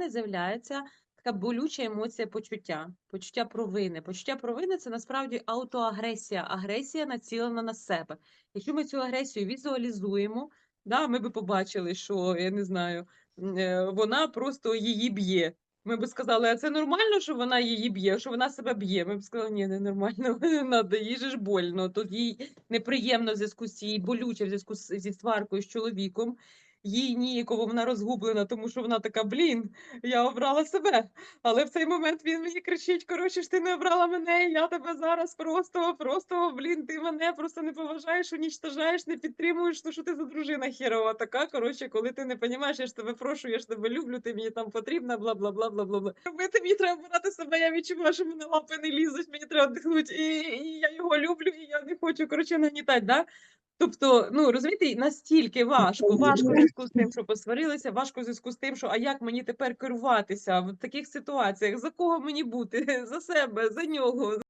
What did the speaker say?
мене з'являється така болюча емоція почуття, почуття провини. Почуття провини це насправді аутоагресія, агресія націлена на себе. Якщо ми цю агресію візуалізуємо, да, ми би побачили, що я не знаю, е, вона просто її б'є. Ми б сказали, а це нормально, що вона її б'є, що вона себе б'є. Ми б сказали, ні, не нормально, не надо, їй же ж больно. Тут їй неприємно в зв'язку з цією болюче в зв'язку зі сваркою з чоловіком. Їй ніяково вона розгублена, тому що вона така, блін, я обрала себе. Але в цей момент він мені кричить: коротше ж ти не обрала мене, я тебе зараз просто, просто, блін, ти мене просто не поважаєш, унічтожаєш, не підтримуєш. Ну що ти за дружина херова така. Коротше, коли ти не розумієш, я ж тебе прошу, я ж тебе люблю, ти мені там потрібна, бла бла бла бла бла бла. Робити мені треба брати себе. Я відчуваю, що мене лапи не лізуть, мені треба дихнути, і, і я його люблю, і я не хочу коротше нагнітати. Да? Тобто, ну розумієте, настільки важко, важко в зв'язку з тим, що посварилися, важко в зв'язку з тим, що а як мені тепер керуватися в таких ситуаціях, за кого мені бути, за себе, за нього.